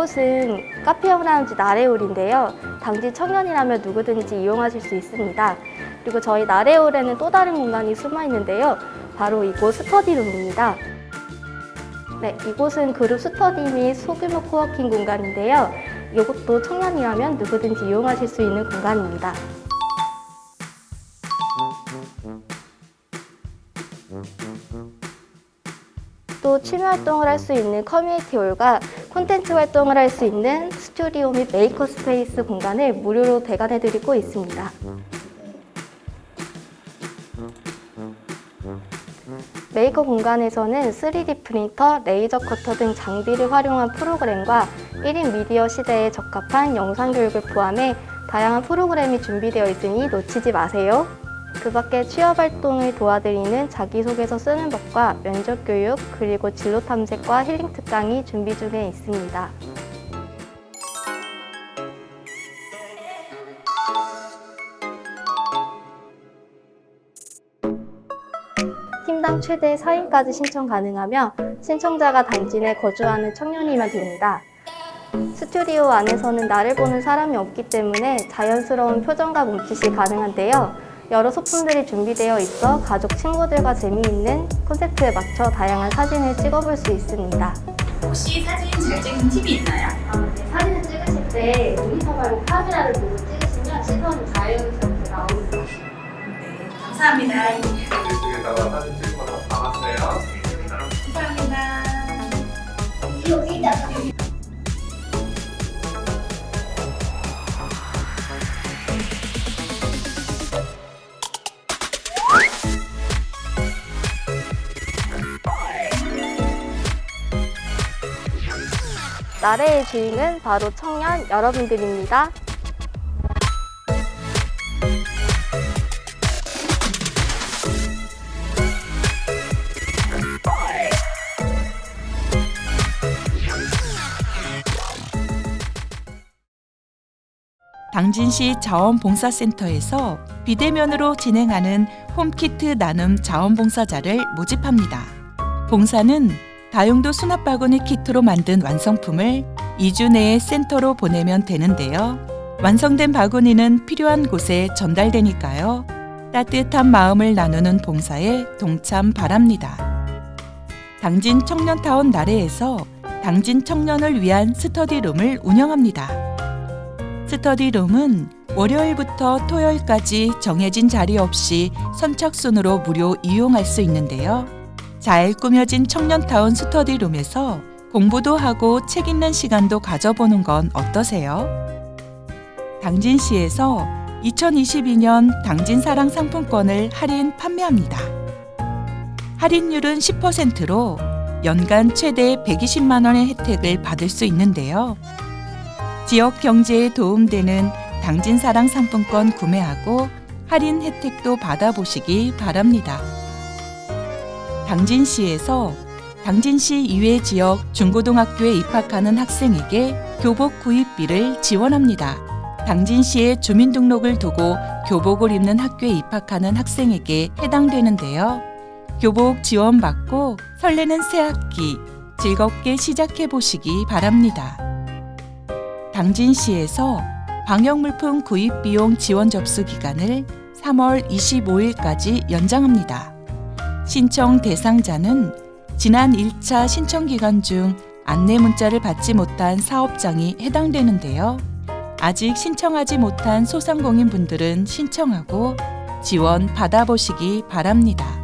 이곳은 카페 브라운지 나레올인데요. 당진 청년이라면 누구든지 이용하실 수 있습니다. 그리고 저희 나레올에는 또 다른 공간이 숨어 있는데요. 바로 이곳 스터디룸입니다. 네, 이곳은 그룹 스터디 및 소규모 코워킹 공간인데요. 이곳도 청년이라면 누구든지 이용하실 수 있는 공간입니다. 또 취미 활동을 할 수 있는 커뮤니티 홀과 콘텐츠 활동을 할 수 있는 스튜디오 및 메이커 스페이스 공간을 무료로 대관해드리고 있습니다. 메이커 공간에서는 3D 프린터, 레이저 커터 등 장비를 활용한 프로그램과 1인 미디어 시대에 적합한 영상 교육을 포함해 다양한 프로그램이 준비되어 있으니 놓치지 마세요. 그 밖에 취업 활동을 도와드리는 자기소개서 쓰는 법과 면접 교육, 그리고 진로 탐색과 힐링 특강이 준비 중에 있습니다. 팀당 최대 4인까지 신청 가능하며 신청자가 당진에 거주하는 청년이면 됩니다. 스튜디오 안에서는 나를 보는 사람이 없기 때문에 자연스러운 표정과 몸짓이 가능한데요. 여러 소품들이 준비되어 있어 가족, 친구들과 재미있는 콘셉트에 맞춰 다양한 사진을 찍어볼 수 있습니다. 혹시 사진 잘 찍는 팁이 있나요? 사진을 찍으실 때 모니터 말고 카메라를 보고 찍으시면 시선이 자연스럽게 나옵니다. 네, 감사합니다. 여기다가 사진 찍고 나 나래의 주인은 바로 청년 여러분들입니다. 당진시 자원봉사센터에서 비대면으로 진행하는 홈키트 나눔 자원봉사자를 모집합니다. 봉사는 다용도 수납 바구니 키트로 만든 완성품을 2주 내에 센터로 보내면 되는데요. 완성된 바구니는 필요한 곳에 전달되니까요. 따뜻한 마음을 나누는 봉사에 동참 바랍니다. 당진 청년타운 나래에서 당진 청년을 위한 스터디룸을 운영합니다. 스터디룸은 월요일부터 토요일까지 정해진 자리 없이 선착순으로 무료 이용할 수 있는데요. 잘 꾸며진 청년타운 스터디룸에서 공부도 하고 책 읽는 시간도 가져보는 건 어떠세요? 당진시에서 2022년 당진사랑 상품권을 할인 판매합니다. 할인율은 10%로 연간 최대 120만 원의 혜택을 받을 수 있는데요. 지역 경제에 도움되는 당진사랑 상품권 구매하고 할인 혜택도 받아보시기 바랍니다. 당진시에서 당진시 이외 지역 중고등학교에 입학하는 학생에게 교복 구입비를 지원합니다. 당진시에 주민등록을 두고 교복을 입는 학교에 입학하는 학생에게 해당되는데요. 교복 지원받고 설레는 새학기 즐겁게 시작해 보시기 바랍니다. 당진시에서 방역물품 구입 비용 지원 접수 기간을 3월 25일까지 연장합니다. 신청 대상자는 지난 1차 신청 기간 중 안내 문자를 받지 못한 사업장이 해당되는데요. 아직 신청하지 못한 소상공인 분들은 신청하고 지원 받아보시기 바랍니다.